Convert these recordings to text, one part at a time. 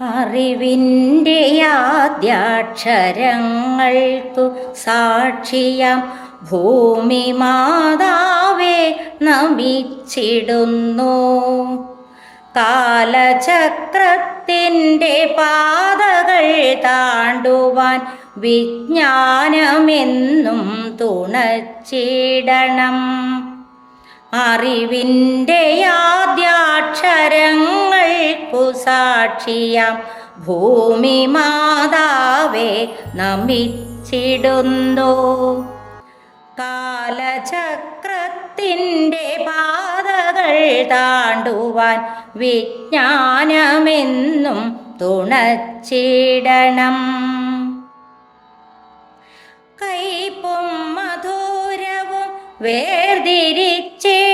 അറിവിന്റെ ആദ്യാക്ഷരങ്ങൾക്കു സാക്ഷിയാം. ഭൂമി മാതാവേ നമിച്ചിടുന്നു. കാലചക്രത്തിന്റെ പാതകൾ താണ്ടുവാൻ വിജ്ഞാനമെന്നും തുണച്ചിടണം. അറിവിന്റെ ആദ്യാക്ഷരങ്ങൾക്കു സാക്ഷിയാം ഭൂമി മാതാവേ നമിച്ചിടുന്നു. കാലചക്രത്തിന്റെ പാതകൾ താണ്ടുവാൻ വിജ്ഞാനമെന്നും തുണച്ചിടണം. കൈപ്പും മധുരവും വേർതിരിച്ചിടുവാൻ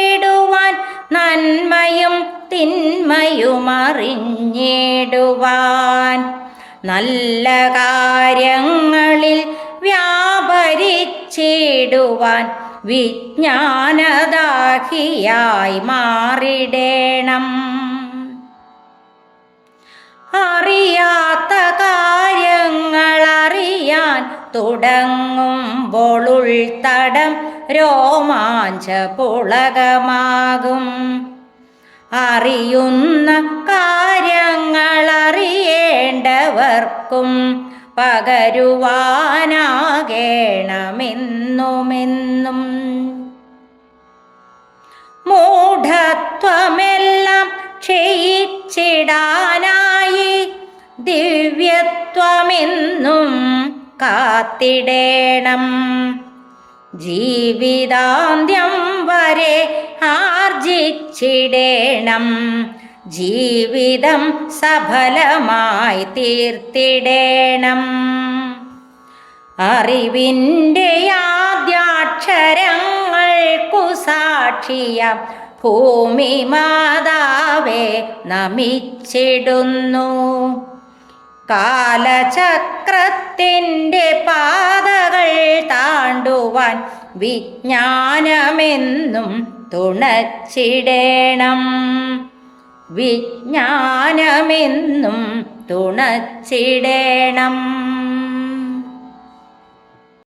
തിന്മയും അറിഞ്ഞിടുവാൻ നല്ല കാര്യങ്ങളിൽ വ്യാപരിച്ചിടുവാൻ വിജ്ഞാനദാഹിയായി മാറിടേണം. അറിയാത്ത കാര്യങ്ങൾ അറിയാൻ തുടങ്ങുമ്പോൾ ഉൾത്തടം രോമാഞ്ച പുളകമാകും. അറിയുന്ന കാര്യങ്ങൾ അറിയേണ്ടവർക്കും പകരുവാനാകേണമെന്നുമെന്നും. മൂഢത്വമെല്ലാം ക്ഷയിച്ചിടാനായി ദിവ്യത്വമെന്നും കാത്തിടേണം. ജീവിതാന്ത്യം വരെ ആർജിച്ചിടേണം ജീവിതം സഫലമായി തീർത്തിടേണം. അറിവിന്റെ ആദ്യാക്ഷരങ്ങൾക്കു കുസാക്ഷിയ ഭൂമി മാതാവേ നമിച്ചിടുന്നു. കാലചക്രത്തിന്റെ പാതകൾ താണ്ടുവാൻ വിജ്ഞാനമെന്നും തുണച്ചിടേണം. വിജ്ഞാനമെന്നും തുണച്ചിടേണം.